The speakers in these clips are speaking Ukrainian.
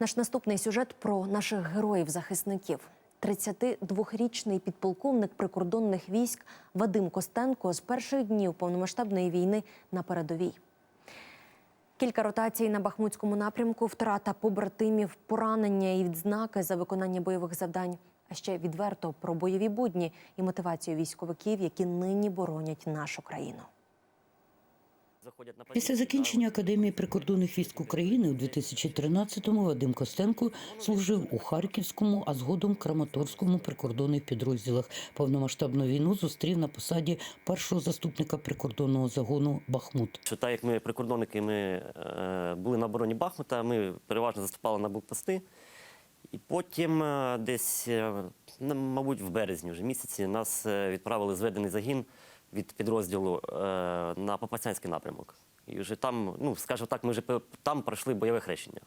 Наш наступний сюжет про наших героїв-захисників. 32-річний підполковник прикордонних військ Вадим Костенко з перших днів повномасштабної війни на передовій. Кілька ротацій на Бахмутському напрямку, втрата побратимів, поранення і відзнаки за виконання бойових завдань. А ще відверто про бойові будні і мотивацію військовиків, які нині боронять нашу країну. Після закінчення Академії прикордонних військ України у 2013-му Вадим Костенко служив у Харківському, а згодом Краматорському прикордонних підрозділах. Повномасштабну війну зустрів на посаді першого заступника прикордонного загону Бахмут. Що так як ми прикордонники, ми е, були на обороні Бахмута, ми переважно заступали на блокпости. І потім е, десь, е, мабуть, в березні вже місяці нас відправили зведений загін від підрозділу е, на Попасянський напрямок. І вже там, ну скажу так, ми вже там пройшли бойове хрещення.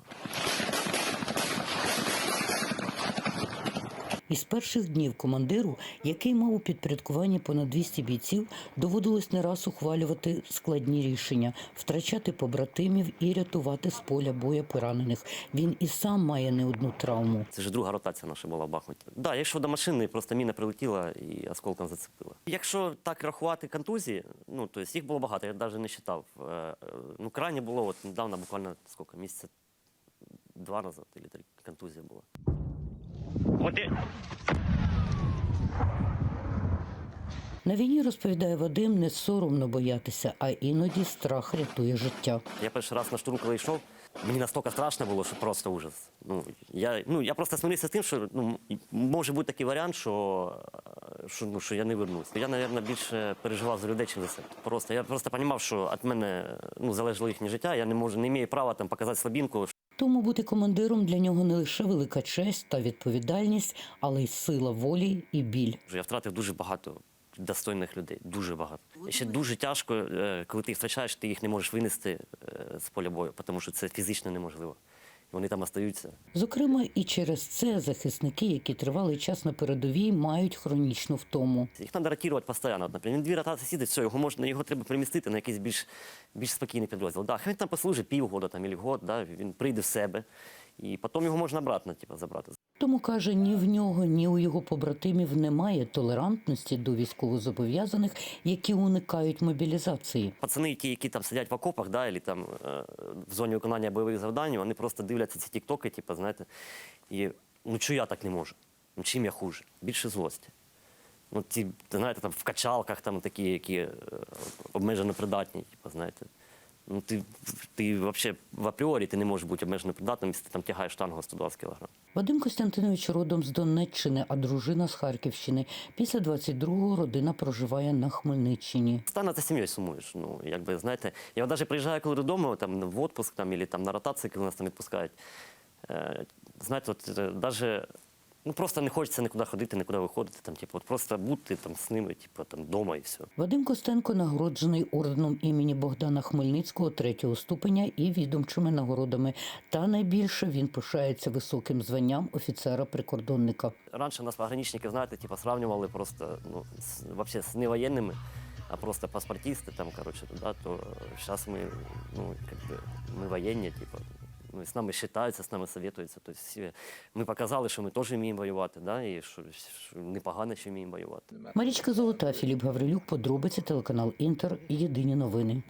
Із перших днів командиру, який мав у підпорядкуванні понад 200 бійців, доводилось не раз ухвалювати складні рішення, втрачати побратимів і рятувати з поля боя поранених. Він і сам має не одну травму. Це вже друга ротація наша була в Бахмуті. Да, якщо до машини, просто міна прилетіла і осколком зацепила. Якщо так рахувати контузії, ну то їх було багато, я навіть не вважав. Ну, крайне було от недавно, буквально скільки, місяця два назад, або три контузія була. На війні розповідає Вадим, не соромно боятися, а іноді страх рятує життя. Я перший раз на штурм, коли йшов, мені настільки страшно було, що просто ужас. Ну, я, ну, я просто смирився з тим, що ну, може бути такий варіант, що, що, ну, що я не вернусь. Я, мабуть, більше переживав за людей, ніж за себе. Просто, я просто розумів, що від мене ну, залежало їхнє життя, я не можу, не маю права там, показати слабінку, Тому бути командиром для нього не лише велика честь та відповідальність, але й сила волі і біль. Я втратив дуже багато достойних людей, дуже багато. І ще дуже тяжко, е, коли ти їх втрачаєш, ти їх не можеш винести е, з поля бою, тому що це фізично неможливо. Вони там остаються. Зокрема, і через це захисники, які тривалий час на передовій, мають хронічну втому. Їх треба ротувати постійно. Наприклад, дві ротації сидить, все, його можна, його треба перемістити на якийсь більш, більш спокійний підрозділ. Да, хай він там послужить півгода там, або год, да, він прийде в себе, і потім його можна обратно типу, забрати. Тому каже, ні в нього, ні у його побратимів немає толерантності до військовозобов'язаних, які уникають мобілізації. Пацани, ті, які там сидять в окопах, да, або там е, в зоні виконання бойових завдань, вони просто дивляться ці тіктоки, типу, знаєте, і ну чого я так не можу? Ну чим я хуже? Більше злості. Ну, ті, знаєте, там в качалках там такі, які е, обмежено придатні, типу, знаєте. Ну, ти, ти взагалі в апріорі ти не можеш бути обмежено придатним, якщо ти там тягаєш штангу 120 кг. Вадим Костянтинович родом з Донеччини, а дружина з Харківщини. Після 22-го родина проживає на Хмельниччині. Стане за сім'єю сумуєш. Ну, якби, знаєте, я навіть приїжджаю коли додому, там, в отпуск там, або там, на ротації, коли нас там відпускають. Е, знаєте, от, е, даже, ну, просто не хочеться нікуди ходити, нікуди виходити. Там, типу, от просто бути там, з ними, типу, там, вдома і все. Вадим Костенко нагороджений орденом імені Богдана Хмельницького третього ступеня і відомчими нагородами. Та найбільше він пишається високим званням офіцера-прикордонника. Раніше нас пограничники, знаєте, типу, сравнювали просто ну, з, вообще, з не воєнними, а просто паспортисти, там, короче, да, то зараз ми, ну, как бы, ми воєнні, типу, ну, с нами вважаються, з нами советуються. Тобто всі, ми показали, що ми теж вміємо воювати, да, і що, що непогано, що вміємо воювати. Марічка Золота, Філіп Гаврилюк, подробиці телеканал Інтер. Єдині новини.